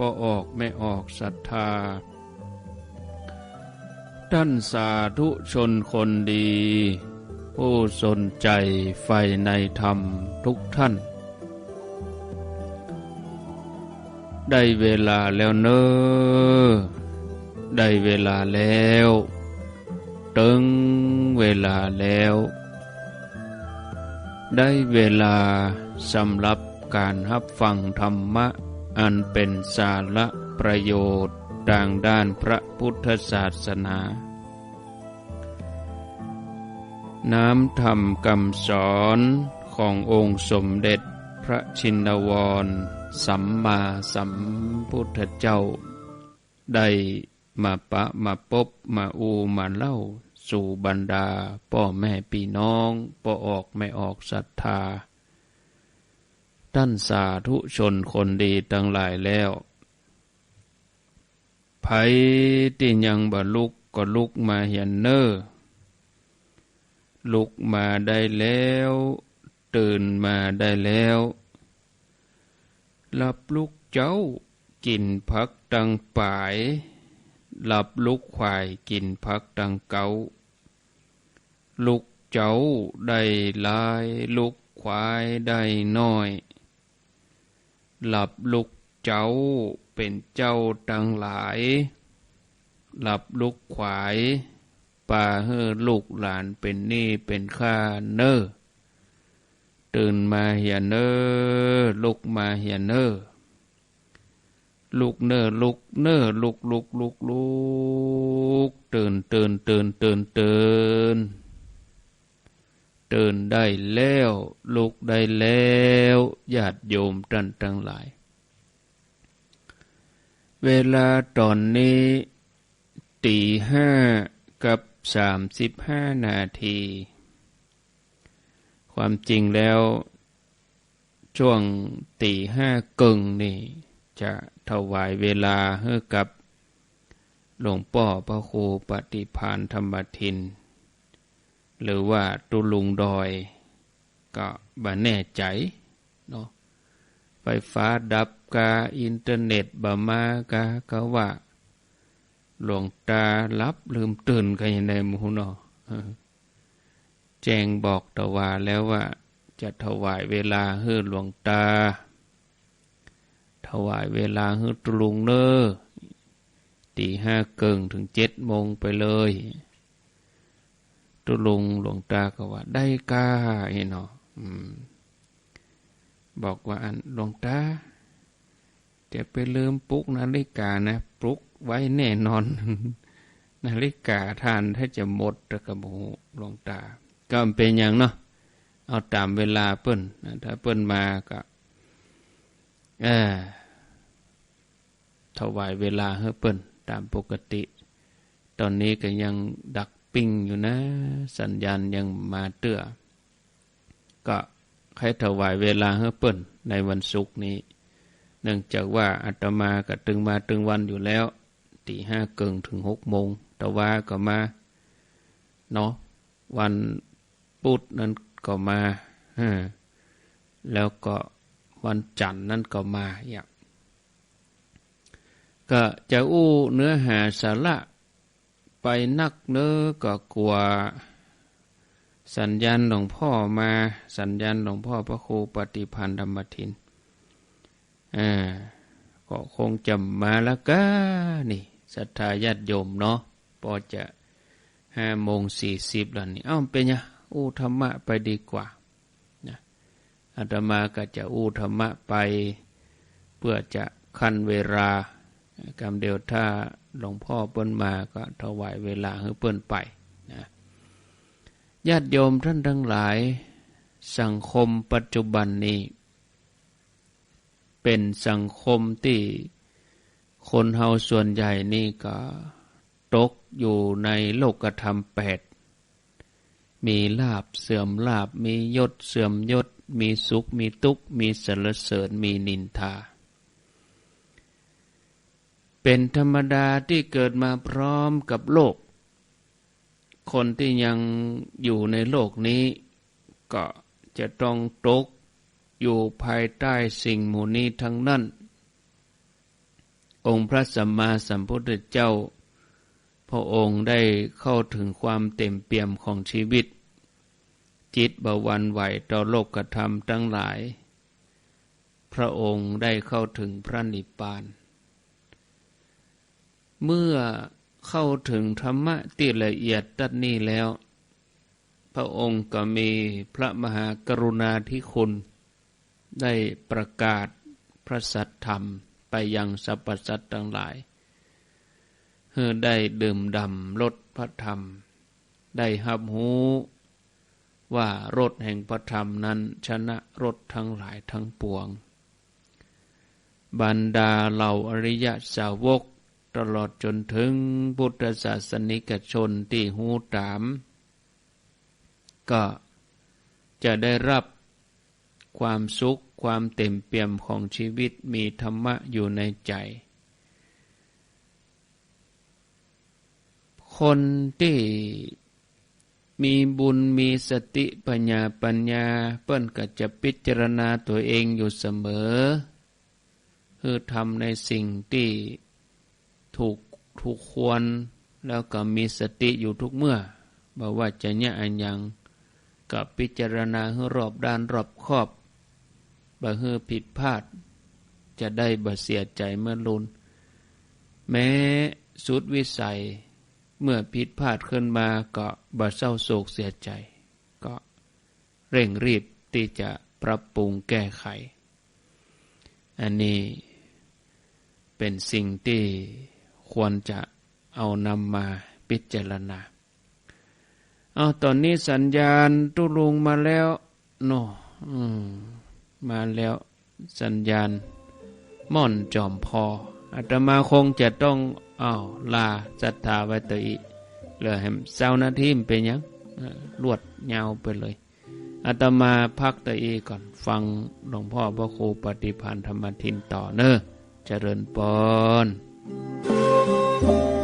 ปออกไม่ออกศรัทธา ท่านสาธุชนคนดี ผู้สนใจใฝ่ในธรรมทุกท่าน ได้เวลาแล้วเนอได้เวลาแล้วตึงเวลาแล้ว ได้เวลาสำหรับการรับฟังธรรมะ อันเป็นสาระประโยชน์ทางด้านพระพุทธศาสนา น้ำธรรมคำสอนขององค์สมเด็จพระชินวร สัมมาสัมพุทธเจ้า ได้มาปะมาปบมาอูมาเล่า สู่บรรดา พ่อแม่พี่น้องปอออกไม่ออกศรัทธา ท่านสาธุชนคนดีทั้งหลายแล้วไผที่ยังบ่ลุกก็ลุกมาเหียนเนอลุกมาได้แล้ว ตื่นมาได้แล้วหลับลุกเจ้ากินพักตังป่ายหลับลุกควายกินพักตังเกาลุกเจ้าได้ลาย ลุกควายได้น้อย หลับลุกเจ้าเป็นเจ้าตังหลาย หลับลุกขวายป่าเฮอลูกหลานเป็นนี่เป็นข้าเนอตื่นมาเหียเนอลุกมาเหียเนอลุกเนอลุกเนอลุกลุกลุกลุกตื่นตื่นตื่นตื่นตื่น ตื่นได้แล้วลุกได้แล้วญาติโยมท่านทั้งหลาย เวลาตอนนี้ตีห้ากับสามสิบห้านาที ความจริงแล้ว ช่วงตีห้ากึ่งนี่ จะถวายเวลาให้กับหลวงป่อพระครูปฏิพานธรรมทิน หรือว่าตุลุงดอย ก็บ่แน่ใจเนาะไฟฟ้าดับกาอินเทอร์เน็ตบ่มากาก็ว่า หลวงตารับลืมตื่นกันยังไงมูเนาะแจ้งบอกตวาแล้วว่า จะถวายเวลาให้หลวงตา ถวายเวลาให้ตุลุงเนอตีห้าเกิงถึงเจ็ดโมงไปเลย ตุลุงหลวงตาก็ว่า ได้กาเห็นเนาะบอกว่าอันหลวงตาจะไปลืมปลุกนาฬิกานะปลุกไว้แน่นอน นาฬิกาทานถ้าจะหมดตะกระบูหลวงตา ก็เป็นอย่างเนาะเอาตามเวลาเปิ้นถ้าเปิ้นมาก็เออถวายเวลาให้เปิ้นตามปกติ ตอนนี้ก็ยังดัก ปิงอยู่นะ สัญญาณยังมาเตื้อ ก็ให้ถวายเวลาให้เปิ้นในวันศุกร์นี้ เนื่องจากว่าอาตมาก็ตึงมาตึงวันอยู่แล้วตีห้าเกิงถึงหกโมง แต่ว่าก็มาเนาะวันพุธนั้นก็มาแล้วก็วันจันทร์นั้นก็มาอย่างก็จะอู้เนื้อหาสาระ ไปนักเนื้อก็กลัว สัญญาณหลวงพ่อมาสัญญาณหลวงพ่อพระครูปฏิพันธ์ธรรมทินอ่าก็คงจำมาแล้วก็นี่ศรัทธาญาติโยมเนาะพอจะห้าโมงสี่สิบแล้วนี่อ้าวเป็นยังอู้ธรรมะไปดีกว่านะอาตมาก็จะอู้ธรรมะไป เพื่อจะคันเวลา กรรมเดียวถ้าหลวงพ่อเปิ้นมาก็ถวายเวลาให้เปิ้นไปนะญาติโยมท่านทั้งหลาย สังคมปัจจุบันนี้ เป็นสังคมที่คนเฮาส่วนใหญ่นี่ก็ตกอยู่ในโลกธรรมแปด มีลาบเสื่อมลาบ มียศเสื่อมยศ มีสุข มีทุกข์ มีสรรเสริญ มีนินทา เป็นธรรมดาที่เกิดมาพร้อมกับโลก คนที่ยังอยู่ในโลกนี้ ก็จะต้องตกอยู่ภายใต้สิ่งหมู่นี้ทั้งนั้น องค์พระสัมมาสัมพุทธเจ้า พระองค์ได้เข้าถึงความเต็มเปี่ยมของชีวิต จิตบวันไหวต่อโลกธรรมทั้งหลาย พระองค์ได้เข้าถึงพระนิพพาน เมื่อเข้าถึงธรรมะที่ละเอียดตัดนี้แล้ว พระองค์ก็มีพระมหากรุณาธิคุณ ได้ประกาศพระสัทธรรมไปยังสรรพสัตว์ทั้งหลายเพื่อได้ดื่มดำรสพระธรรม ได้หับหูว่ารสแห่งพระธรรมนั้นชนะรสทั้งหลายทั้งปวง บรรดาเหล่าอริยสาวก ตลอดจนถึงพุทธศาสนิกชนที่หูตาม ก็จะได้รับความสุขความเต็มเปี่ยมของชีวิตมีธรรมะอยู่ในใจ คนที่มีบุญมีสติปัญญาปัญญา เปิ้นก็จะพิจารณาตัวเองอยู่เสมอ คือทำในสิ่งที่ ถูกถูกควรแล้วก็มีสติอยู่ทุกเมื่อบอกว่าจะเนี่ยอันยังกับพิจารณาให้รอบด้านรอบครอบบ่เฮือผิดพลาด จะได้บ่เสียใจเมื่อลุน แม้สุดวิสัย เมื่อผิดพลาดขึ้นมาก็บ่เศร้าโศกเสียใจ ก็เร่งรีบที่จะปรับปรุงแก้ไข อันนี้เป็นสิ่งที่ ควรจะเอานำมาพิจารณา เอาตอนนี้สัญญาณตุลุงมาแล้วโนมมาแล้วสัญญาณ ม่อนจอมพออาตมาคงจะต้องอ้าวลาศรัทธาไว้ตัวอีเหลือแหมเศร้านาทีมเป็นยังลวดยาวไปเลยอาตมาพักตัวอีก่อนฟังหลวงพ่อพระครูปฏิพันธ์ธรรมทินต่อเนอะเจริญปอน Thank you.